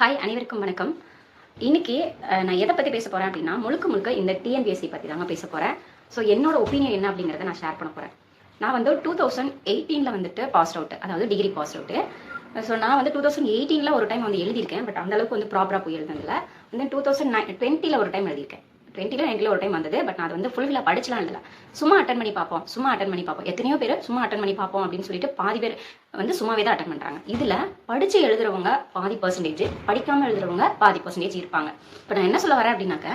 Hi அனைவருக்கும் வணக்கம். இன்னைக்கு நான் எதை பற்றி பேச போகிறேன் அப்படின்னா முழுக்க முழுக்க இந்த டிஎன்பிஎஸ்சி பற்றி தாங்க பேச போகிறேன் ஸோ என்னோட ஒப்பீனியன் என்ன அப்படிங்கிறத நான் ஷேர் பண்ண போகிறேன் நான் வந்து டூ தௌசண்ட் எயிட்டீனில் வந்துட்டு பாஸ் அவுட் அதாவது டிகிரி பாஸ் அவுட்டு ஸோ நான் வந்து டூ தௌசண்ட் எயிட்டீனில் ஒரு டைம் வந்து எழுதியிருக்கேன் பட் அந்த அளவுக்கு வந்து ப்ராப்பராக போய் எழுதுனதில்ல. வந்து டூ தௌசண்ட் நைன் டுவெண்ட்டியில் ஒரு டைம் எழுதியிருக்கேன். டுவெண்ட்டியில் நைன்ட்டில் ஒரு டைம் வந்தது பட் நான் அது வந்து ஃபுல்ஃபில்லாக படிச்சலாம் எழுதல. சும்மா அட்டன் பண்ணி பார்ப்போம் சும்மா அட்டன் பண்ணி பார்ப்போம். எத்தனையோ பேர் சும்மா அட்டன் பண்ணி பார்ப்போம் அப்படின்னு சொல்லிட்டு பாதி பேர் வந்து சும்மாவே தான் அட்டன் பண்ணுறாங்க இதில் படித்து எழுதுறவங்க பாதி பர்சன்டேஜ் படிக்காமல் எழுதுறவங்க பாதி பர்சன்டேஜ் இருப்பாங்க. இப்போ நான் என்ன சொல்ல வரேன் அப்படின்னாக்க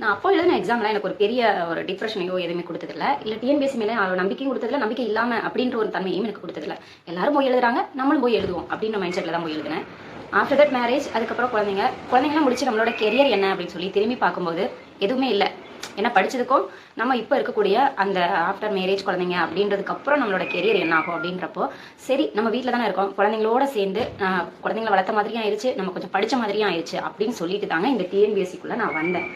நான் அப்போ எழுதின எக்ஸாம்லாம் எனக்கு ஒரு பெரிய ஒரு டிப்ரெஷனையோ எதுவுமே கொடுத்ததில்ல. இல்லை டிஎன்பிஎஸ்சி மேலே அவ்வளோ நம்பிக்கையும் கொடுத்ததில்ல நம்பிக்கை இல்லாமல் அப்படின்ற ஒரு தன்மையும் எனக்கு கொடுத்ததில்ல. எல்லாரும் போய் எழுதுறாங்க நம்மளும் போய் எழுதுவோம் அப்படின்ற மைண்ட் செட்டில் தான் போய் எழுதினேன். ஆஃப்டர் தட் மேரேஜ் அதுக்கப்புறம் குழந்தைங்க குழந்தைங்களாம் முடிச்சு நம்மளோட கெரியர் என்ன அப்படின்னு சொல்லி திரும்பி பார்க்கும்போது எதுவுமே இல்லை. ஏன்னா படிச்சதுக்கும் நம்ம இப்போ இருக்கக்கூடிய அந்த ஆஃப்டர் மேரேஜ் குழந்தைங்க அப்படின்றதுக்கு அப்புறம் நம்மளோட கெரியர் என்ன ஆகும் அப்படின்றப்போ சரி நம்ம வீட்டில் தானே இருக்கோம். குழந்தைங்களோட சேர்ந்து குழந்தைங்களை குழந்தைங்கள வளர்த்த மாதிரியும் ஆயிடுச்சு நம்ம கொஞ்சம் படிச்ச மாதிரியும் ஆயிடுச்சு அப்படின்னு சொல்லிட்டு தாங்க இந்த டிஎன்பிஎஸ்சிக்குள்ளே நான் வந்தேன்.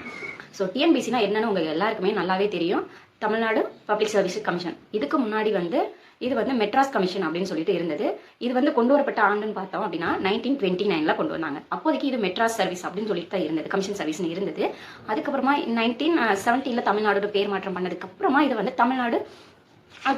ஸோ டிஎன்பிஎஸ்சினா என்னன்னு உங்களுக்கு எல்லாருக்குமே நல்லாவே தெரியும். தமிழ்நாடு பப்ளிக் சர்வீஸ் கமிஷன் இதுக்கு முன்னாடி வந்து இது வந்து மெட்ராஸ் கமிஷன் அப்படின்னு சொல்லிட்டு இருந்தது. இது வந்து கொண்டு வரப்பட்ட ஆண்டுன்னு பார்த்தோம் அப்படின்னா நைன்டீன் டுவெண்ட்டி நைன்ல கொண்டு வந்தாங்க. அப்போதைக்கு இது மெட்ராஸ் சர்வீஸ் அப்படின்னு சொல்லிட்டு தான் இருந்தது கமிஷன் சர்வீஸ்னு இருந்தது. அதுக்கப்புறமா நைன்டீன் செவன்டீனில் தமிழ்நாடு பேர் மாற்றம் பண்ணதுக்கு அப்புறமா இது வந்து தமிழ்நாடு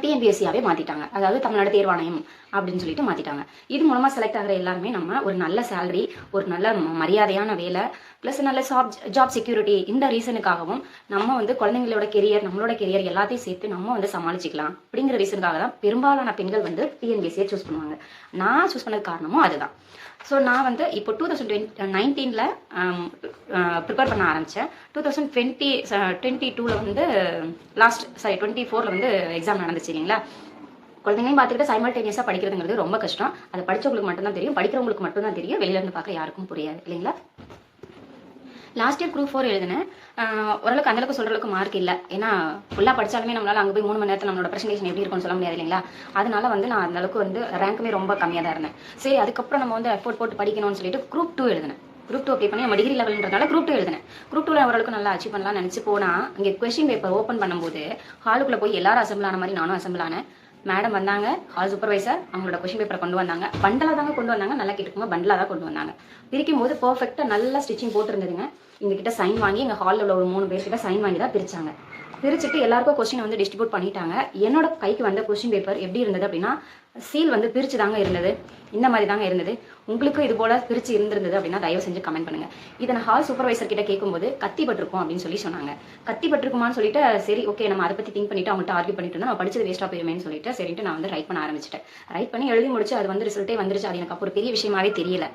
டிஎன்பிஎஸ்சியாவே மாத்திட்டாங்க. அதாவது தமிழ்நாடு தேர்வாணையம் அப்படின்னு சொல்லிட்டு மாத்திட்டாங்க. இது மூலமா செலக்ட் ஆகிற எல்லாருமே நம்ம ஒரு நல்ல சேலரி ஒரு நல்ல மரியாதையான வேலை ப்ளஸ் நல்ல ஜாப் ஜாப் செக்யூரிட்டி இந்த ரீசனுக்காகவும் நம்ம வந்து குழந்தைங்களோட கெரியர் நம்மளோட கெரியர் எல்லாத்தையும் சேர்த்து நம்ம வந்து சமாளிச்சிக்கலாம். அப்படிங்கிற ரீசனுக்காக தான் பெரும்பாலான பெண்கள் வந்து டிஎன்பிஎஸ்சியை சூஸ் பண்ணுவாங்க. நான் சூஸ் பண்ணது காரணமும் அதுதான். ஸோ நான் வந்து இப்போ டூ தௌசண்ட் டுவெண்ட்டி நைன்டீனில் ப்ரிப்பேர் பண்ண ஆரம்பித்தேன் டூ தௌசண்ட் டுவெண்ட்டி டுவெண்ட்டி டூவில் வந்து லாஸ்ட் சாரி டுவெண்ட்டி ஃபோரில் வந்து எக்ஸாம் நடந்துச்சு இல்லைங்களா? குழந்தைங்களையும் பார்த்துக்கிட்டு சைமல்டேனியஸாக படிக்கிறதுங்கிறது ரொம்ப கஷ்டம். அதை படித்தவங்களுக்கு மட்டும்தான் தெரியும். படிக்கிறவங்களுக்கு மட்டும்தான் தெரியும். வெளியிலேருந்து பார்க்க யாருக்கும் புரியாது இல்லைங்களா? லாஸ்ட் இயர் குரூப் ஃபோர் எழுதினேன். ஓரளவுக்கு அந்தளவுக்கு சொல்கிற அளவுக்கு மார்க் இல்லை. ஏன்னா ஃபுல்லாக படித்தாலுமே நம்மளால் அங்கே போய் மூணு மணி நேரத்தில் நம்மளோட ப்ரெசன்டேஷன் எப்படி இருக்கும்னு சொல்ல முடியாது இல்லைங்களா? அதனால வந்து நான் அந்த அளவுக்கு வந்து ரேங்க்குமே ரொம்ப கம்மியாக தான் இருந்தேன். சரி அதுக்கப்புறம் நம்ம வந்து எஃபோர்ட் போட்டு படிக்கணும்னு சொல்லிட்டு குரூப் டூ எழுதினேன். குரூப் டூ அப்ளை பண்ணி நம்ம டிகிரி லெவல்ன்றதால குரூப் டூ எழுதினேன். குரூப் டூவில் ஓரளவுக்கு நல்லா அச்சீவ் பண்ணலாம் நினச்சி போனால் இங்கே கொஸ்டின் பேப்பர் ஓப்பன் பண்ணும்போது ஹாலுக்குள்ளே போய் எல்லாரும் அசம்பிள் ஆன மாதிரி நானும் அசம்பிள் ஆனேன். மேடம் வந்தாங்க ஹால் சூப்பர்வைசர் அவங்களோட கொஷின் பேப்பரை கொண்டு வந்தாங்க. பண்டலாக தாங்க கொண்டு வந்தாங்க நல்லா கேட்டுக்கோங்க பண்டலாக தான் கொண்டு வந்தாங்க. பிரிக்கும் போது பர்ஃபெக்டாக நல்லா ஸ்டிச்சிங் போட்டிருந்ததுங்க. எங்ககிட்ட சைன் வாங்கி எங்கள் ஹாலில் உள்ள ஒரு மூணு பேர்கிட்ட சைன் வாங்கி தான் பிரிச்சாங்க. பிரிச்சுட்டு எல்லாருக்கும் கொஸ்டின் வந்து டிஸ்ட்ரிபியூட் பண்ணிட்டாங்க. என்னோட கைக்கு வந்த கொஸ்டின் பேப்பர் எப்படி இருந்தது அப்படின்னா சீல் வந்து பிரிச்சு தாங்க இருந்தது. இந்த மாதிரி தாங்க இருந்தது. உங்களுக்கும் இது போல பிரிச்சு இருந்திருந்தது அப்படின்னா தயவு செஞ்சு கமெண்ட் பண்ணுங்க. இதை நான் ஹால் சூப்பர்வைசர் கிட்ட கேட்கும்போது கத்தி பட்டிருக்கும் அப்படின்னு சொல்லி சொன்னாங்க. கத்தி பட்டிருக்குமான்னு சொல்லிட்டு சரி ஓகே நம்ம அதை பத்தி திங்க் பண்ணிட்டு அவங்கள்ட்ட ஆர்கியூ பண்ணிட்டு இருந்தா நம்ம படிச்சது வேஸ்டா போயிருமேன்னு சொல்லிட்டு சரிட்டு நான் வந்து ரைட் பண்ண ஆரம்பிச்சிட்டேன். ரைட் பண்ணி எழுதி முடிச்சு அது வந்து ரிசல்ட்டே வந்துருச்சு. அது எனக்கு அப்போ ஒரு பெரிய விஷயமாவே தெரியல.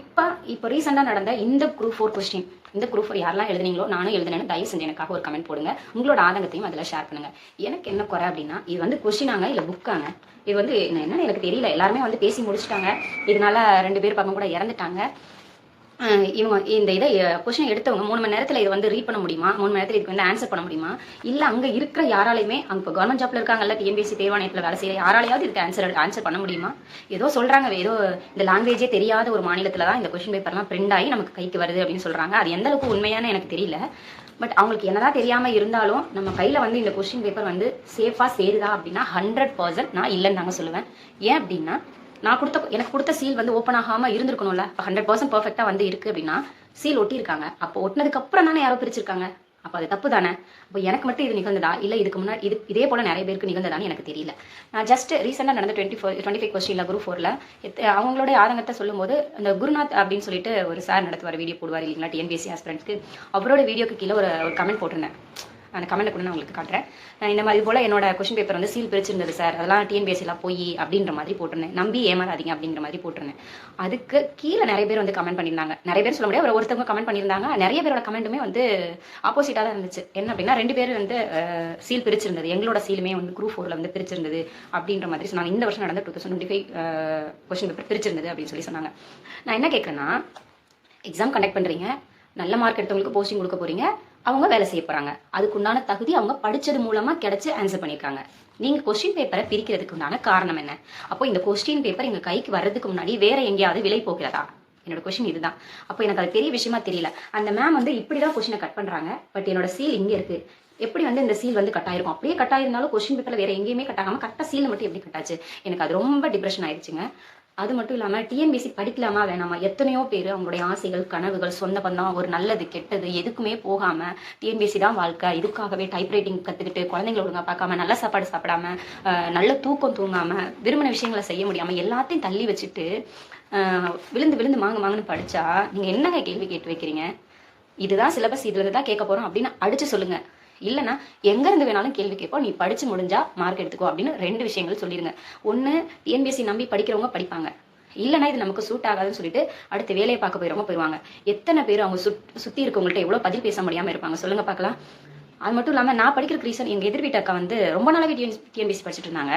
இப்போ இப்போ ரீசெண்டாக நடந்த இந்த குரூப் ஃபோர் கொஸ்டின் இந்த குரூப் யாரெல்லாம் எழுதுனீங்களோ நானும் எழுதுனேன்னு தயவு செஞ்சு எனக்காக ஒரு கமெண்ட் போடுங்க. உங்களோட ஆதங்கத்தையும் அதில் ஷேர் பண்ணுங்க. எனக்கு என்ன குறை அப்படின்னா இது வந்து கொஸ்டினாங்க இல்லை புக்காங்க இது வந்து என்ன- என்னன்னு எனக்கு தெரியல. எல்லாருமே வந்து பேசி முடிச்சிட்டாங்க. இதனால ரெண்டு பேர் பக்கம் கூட இறந்துட்டாங்க. இவங்க இந்த இதை கொஸ்டின் எடுத்தவங்க மூணு மணி நேரத்தில் இதை வந்து ரீட் பண்ண முடியுமா? மூணு மணி நேரத்தில் இதுக்கு வந்து ஆன்சர் பண்ண முடியுமா? இல்லை அங்கே இருக்கிற யாராலையுமே அங்கே இப்போ கவர்மெண்ட் ஜாப்ல இருக்காங்கல்ல டிஎன்பிஎஸ்சி தேர்வாணையத்தில் வேலை செய்ய யாராலையாவது இதுக்கு ஆன்சர் ஆன்சர் பண்ண முடியுமா? ஏதோ சொல்கிறாங்க ஏதோ இந்த லாங்குவேஜே தெரியாத ஒரு மாநிலத்தில் தான் இந்த கொஸ்டின் பேப்பர்லாம் பிரிண்ட் ஆகி நமக்கு கைக்கு வருது அப்படின்னு சொல்கிறாங்க அது எந்த அளவுக்கு உண்மையான எனக்கு தெரியல. பட் அவங்களுக்கு என்னதான் தெரியாமல் இருந்தாலும் நம்ம கையில் வந்து இந்த கொஸ்டின் பேப்பர் வந்து சேஃபாக சேருதா அப்படின்னா ஹண்ட்ரட் பர்சன்ட் நான் இல்லைன்னு தாங்க சொல்லுவேன். ஏன் அப்படின்னா நான் கொடுத்த எனக்கு கொடுத்த சீல் வந்து ஓப்பன் ஆகாம இருந்திருக்கணும்ல. ஹண்ட்ரட் பர்சன்ட் பர்ஃபெக்டா வந்து இருக்கு அப்படின்னா சீல் ஒட்டியிருக்காங்க. அப்போ ஒட்டினதுக்கு அப்புறம் தானே யாரோ பிரிச்சிருக்காங்க. அப்போ அது தப்பு தானே? அப்போ எனக்கு மட்டும் இது நிகழ்ந்ததா? இல்லை இதுக்கு முன்னாடி இது இதே போல நிறைய பேருக்கு நிகழ்ந்ததான்னு எனக்கு தெரியல. நான் ஜஸ்ட் ரீசெண்டாக நடந்த டுவெண்ட்டி ஃபோர் டுவெண்ட்டி ஃபைவ் கொஸ்டினில் குரூப் ஃபோரில் அவங்களோட ஆதங்கத்தை சொல்லும்போது அந்த குருநாத் அப்படின்னு சொல்லிட்டு ஒரு சார் நடத்துவார் வீடியோ போடுவார் இல்லைங்களா டிஎன்பிஎஸ்சி ஹஸ்பண்ட்ஸ்க்கு அவரோட வீடியோக்கு கீழே ஒரு ஒரு கமெண்ட் போட்டிருந்தேன். அந்த கமெண்ட் கூட நான் உங்களுக்கு காட்டுறேன். இந்த மாதிரி போல என்னோட கொஷின் பேப்பர் வந்து சீல் பிரிச்சிருந்தது சார் அதெல்லாம் டிஎன்பிஎஸ்சிலாம் போய் அப்படின்ற மாதிரி போட்டிருந்தேன். நம்பி ஏமாறாதீங்க அப்படிங்கிற மாதிரி போட்டிருந்தேன். அதுக்கு கீழே நிறைய பேர் வந்து கமெண்ட் பண்ணியிருந்தாங்க. நிறைய பேர் சொல்ல முடியாது ஒரு ஒருத்தவங்க கமெண்ட் பண்ணியிருந்தாங்க. நிறைய பேரோட கமெண்ட்டுமே வந்து ஆப்போசிட்டாக தான் இருந்துச்சு. என்ன அப்படின்னா ரெண்டு பேர் வந்து சீல் பிரிச்சிருந்தது. எங்களோட சீலுமே வந்து குரூப் ஃபோரில் வந்து பிரிச்சிருந்தது அப்படின்ற மாதிரி சொன்னாங்க. இந்த வருஷம் நடந்த two thousand twenty five question paper பிரிச்சிருந்தது அப்படின்னு சொல்லி சொன்னாங்க. நான் என்ன கேட்குறேன்னா எக்ஸாம் கண்டக்ட் பண்ணுறீங்க நல்ல மார்க் எடுத்தவங்களுக்கு போஸ்டிங் கொடுக்க போகிறீங்க அவங்க வேலை செய்ய போறாங்க. அதுக்குண்டான தகுதி அவங்க படிச்சது மூலமா கிடைச்சு ஆன்சர் பண்ணியிருக்காங்க நீங்க கொஸ்டின் பேப்பரை பிரிக்கிறதுக்கு உண்டான காரணம் என்ன? அப்போ இந்த கொஸ்டின் பேப்பர் எங்க கைக்கு வர்றதுக்கு முன்னாடி வேற எங்கேயாவது விலை போகிறதா? என்னோட கொஸ்டின் இதுதான். அப்போ எனக்கு அது பெரிய விஷயமா தெரியல. அந்த மேம் வந்து இப்படிதான் கொஸ்டினை கட் பண்றாங்க. பட் என்னோட சீல் இங்க இருக்கு. எப்படி வந்து இந்த சீல் வந்து கட் ஆயிருக்கும்? அப்படியே கட் ஆயிருந்தாலும் கொஸ்டின் பேப்பர்ல வேற எங்கேயுமே கட் ஆகாம கரெக்டாக சீல் மட்டும் எப்படி கட்டாச்சு எனக்கு அது ரொம்ப டிப்ரெஷன் ஆயிடுச்சுங்க. அது மட்டும் இல்லாமல் டிஎன்பிசி படிக்கலாமா வேணாமா? எத்தனையோ பேர் அவங்களுடைய ஆசைகள் கனவுகள் சொந்த பந்தம் ஒரு நல்லது கெட்டது எதுக்குமே போகாமல் டிஎன்பிசி தான் வாழ்க்கை. இதுக்காகவே டைப்ரைட்டிங் கற்றுக்கிட்டு குழந்தைங்களை ஒழுங்காக பார்க்காம நல்ல சாப்பாடு சாப்பிடாம நல்ல தூக்கம் தூங்காமல் விரும்பின விஷயங்களை செய்ய முடியாமல் எல்லாத்தையும் தள்ளி வச்சுட்டு விழுந்து விழுந்து மாங்கு மாங்குன்னு படித்தா நீங்கள் என்னங்க கேள்வி கேட்டு வைக்கிறீங்க? இதுதான் சிலபஸ் இதுலேருந்து தான் கேட்க போகிறோம் அப்படின்னு அடிச்சு சொல்லுங்கள் இல்லைனா எங்க இருந்து வேணாலும் கேள்வி கேட்போம். நீ படிச்சு முடிஞ்சா மார்க் எடுத்துக்கோ அப்படின்னு ரெண்டு விஷயங்கள் சொல்லிடுங்க. ஒன்று டிஎன்பிஎஸ்சி நம்பி படிக்கிறவங்க படிப்பாங்க. இல்லைனா இது நமக்கு சூட் ஆகாதுன்னு சொல்லிட்டு அடுத்து வேலையை பார்க்க போயிடுறவங்க போயிடுவாங்க எத்தனை பேர் அவங்க சுத் சுத்தி இருக்கவங்கள்ட்ட எவ்வளவு பதில் பேச முடியாம இருப்பாங்க? சொல்லுங்க பார்க்கலாம். அது மட்டும் இல்லாம நான் படிக்கிற ரீசன் எங்க எதிர்வீட்டு அக்கா வந்து ரொம்ப நாளாவே டிஎன்பிஎஸ்சி படிச்சுட்டு இருந்தாங்க.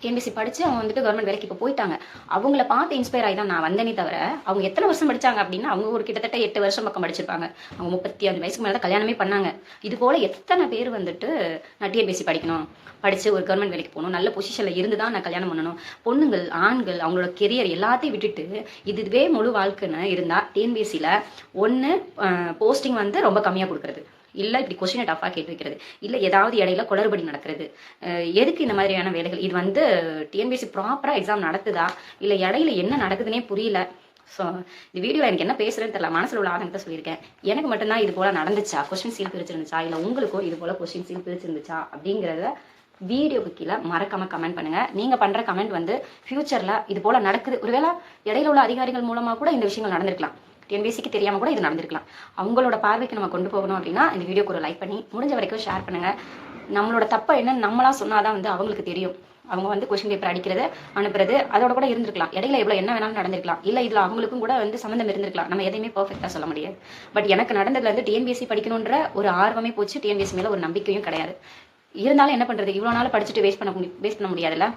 டிஎன்பிசி படிச்சு அவங்க வந்துட்டு கவர்மெண்ட் வேலைக்கு இப்போ போயிட்டாங்க. அவங்கள பார்த்து இன்ஸ்பயர் ஆகி தான் நான் வந்தேனே தவிர அவங்க எத்தனை வருஷம் படிச்சாங்க அப்படின்னா அவங்க ஒரு கிட்டத்தட்ட எட்டு வருஷம் பக்கம் படிச்சிருப்பாங்க. அவங்க முப்பத்தி அஞ்சு வயசுக்கு மேலே தான் கல்யாணமே பண்ணாங்க. இது போல எத்தனை பேர் வந்துட்டு நான் டிஎன்பிசி படிக்கணும் படிச்சு ஒரு கவர்மெண்ட் வேலைக்கு போகணும் நல்ல பொசிஷன்ல இருந்து தான் நான் கல்யாணம் பண்ணணும். பொண்ணுங்கள் ஆண்கள் அவங்களோட கெரியர் எல்லாத்தையும் விட்டுட்டு இதுவே முழு வாழ்க்கைன்னு இருந்தா டிஎன்பிஎஸ்சியில் ஒன்று போஸ்டிங் வந்து ரொம்ப கம்மியாக கொடுக்குறது. இல்லை இப்படி கொஸ்டினை டஃபாக கேட்டு வைக்கிறது. இல்லை ஏதாவது இடையில குளறுபடி நடக்கிறது. எதுக்கு இந்த மாதிரியான வேலைகள்? இது வந்து டிஎன்பிஎஸ்சி ப்ராப்பராக எக்ஸாம் நடத்துதா? இல்லை இடையில என்ன நடக்குதுன்னே புரியல. ஸோ இந்த வீடியோவில் எனக்கு என்ன பேசுறேன்னு தெரியல. மனசில் உள்ள ஆதங்கத்தை சொல்லியிருக்கேன். எனக்கு மட்டும்தான் இது போல் நடந்துச்சா? கொஸ்டின் சீல் பிரிச்சிருந்துச்சா? இல்லை உங்களுக்கும் இது போல் கொஸ்டின் சீல் பிரிச்சிருந்துச்சா? அப்படிங்கிறத வீடியோக்கு கீழே மறக்காம கமெண்ட் பண்ணுங்க. நீங்க பண்ற கமெண்ட் வந்து ஃபியூச்சர்ல இது போல நடக்குது. ஒருவேளை இடையில உள்ள அதிகாரிகள் மூலமா கூட இந்த விஷயங்கள் நடந்திருக்கலாம். டிஎன்பிசிக்கு தெரியாமல் கூட இது நடந்திருக்கலாம். அவங்களோட பார்வைக்கு நம்ம கொண்டு போகணும் அப்படின்னா இந்த வீடியோக்கு ஒரு லைக் பண்ணி முடிஞ்ச வரைக்கும் ஷேர் பண்ணுங்க. நம்மளோட தப்பை என்னன்னு நம்மளா சொன்னாதான் வந்து அவங்களுக்கு தெரியும். அவங்க வந்து கொஷின் பேப்பர் அடிக்கிறது அனுப்புறது அதோட கூட இருந்திருக்கலாம். இடையில எவ்வளோ என்ன வேணாலும் நடந்திருக்கலாம். இல்லை இதில் அவங்களுக்கும் கூட வந்து சம்மந்தம் இருந்திருக்கலாம். நம்ம எதையுமே பர்ஃபெக்டாக சொல்ல முடியாது. பட் எனக்கு நடந்ததுல வந்து டிஎன்பிஎஸ்சி படிக்கணுன்ற ஒரு ஆர்வமே போச்சு. டிஎன்பிஎஸ்சி மேலே ஒரு நம்பிக்கையும் கிடையாது. இருந்தாலும் என்ன பண்ணுறது இவ்வளோ நாள் படிச்சுட்டு வேஸ்ட் பண்ண வேஸ்ட் பண்ண முடியாதுல்ல?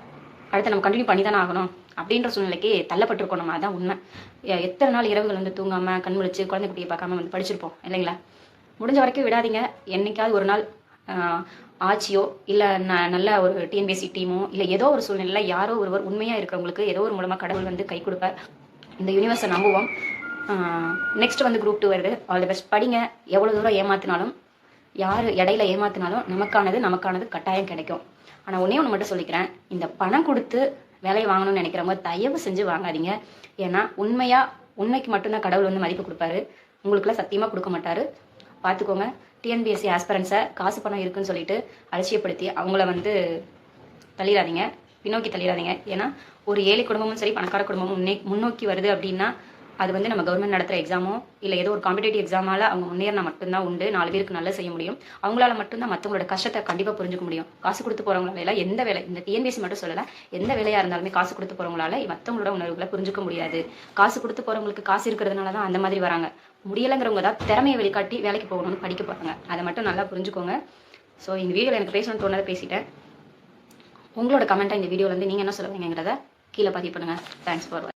அடுத்து நம்ம கண்டினியூ பண்ணி தானே ஆகணும் அப்படின்ற சூழ்நிலைக்கு தள்ளப்பட்டிருக்கோம் நம்ம. அதான் உண்மை. எத்தனை நாள் இரவுகள் வந்து தூங்காமல் கண் முழிச்சு குழந்தை குட்டியை பார்க்காம வந்து படிச்சிருப்போம் இல்லைங்களா? முடிஞ்ச வரைக்கும் விடாதீங்க. என்னைக்காவது ஒரு நாள் ஆட்சியோ இல்லை ந நல்ல ஒரு டிஎன்பிஎஸ்சி டீமோ இல்லை ஏதோ ஒரு சூழ்நிலையில் யாரோ ஒருவர் உண்மையாக இருக்கிறவங்களுக்கு ஏதோ ஒரு மூலமாக கடவுள் வந்து கை கொடுப்பார். இந்த யூனிவர்ஸை நம்புவோம். நெக்ஸ்ட் வந்து குரூப் டூ வருது. ஆல் தி பெஸ்ட் படிங்க. எவ்வளோ தூரம் ஏமாத்தினாலும் யார் இடையில ஏமாத்தினாலும் நமக்கானது நமக்கானது கட்டாயம் கிடைக்கும். ஆனால் ஒன்றே ஒன்று மட்டும் சொல்லிக்கிறேன். இந்த பணம் கொடுத்து வேலையை வாங்கணும்னு நினைக்கிறவங்க தயவு செஞ்சு வாங்காதீங்க. ஏன்னா உண்மையாக உண்மைக்கு மட்டும்தான் கடவுள் வந்து மதிப்பு கொடுப்பாரு. உங்களுக்குலாம் சத்தியமாக கொடுக்க மாட்டாரு. பார்த்துக்கோங்க டிஎன்பிஎஸ்சி ஆஸ்பரன்ஸை காசு பணம் இருக்குன்னு சொல்லிட்டு அலட்சியப்படுத்தி அவங்கள வந்து தள்ளிடாதீங்க. பின்னோக்கி தள்ளிடாதீங்க. ஏன்னா ஒரு ஏழை குடும்பமும் சரி பணக்கார குடும்பமும் முன்னே முன்னோக்கி வருது அப்படின்னா அது வந்து நம்ம கவர்மெண்ட் நடத்துகிற எக்ஸாமோ இல்லை ஏதோ ஒரு காம்படேட்டிவ் எக்ஸாமால் அவங்க முன்னேறினா மட்டும்தான் உண்டு. நாலு பேருக்கு நல்லா செய்ய முடியும். அவங்களால மட்டும்தான் மற்றவங்களோட கஷ்டத்தை கண்டிப்பாக புரிஞ்சுக்க முடியும். காசு கொடுத்து போகிறவங்களால எல்லாம் எந்த வேலை இந்த டிஎன்பிஎஸ்சி மட்டும் சொல்லலை எந்த வேலையாக இருந்தாலுமே காசு கொடுத்து போகிறவங்களால மற்றவங்களோட உணர்வுகளை புரிஞ்சுக்க முடியாது. காசு கொடுத்து போகிறவங்களுக்கு காசு இருக்கிறதுனால தான் அந்த மாதிரி வராங்க. முடியலைங்கிறவங்க தான் திறமையை வெளிக்காட்டி வேலைக்கு போகணும்னு படிக்க போகிறாங்க அதை மட்டும் நல்லா புரிஞ்சுக்கோங்க. ஸோ இந்த வீடியோவில் எனக்கு பேசணும்னு தோணதை பேசிட்டேன். உங்களோட கமெண்ட்டாக இந்த வீடியோவில் வந்து நீங்கள் என்ன சொல்லுவீங்கிறத கீழே பதிவு பண்ணுங்கள் தேங்க்ஸ் ஃபார்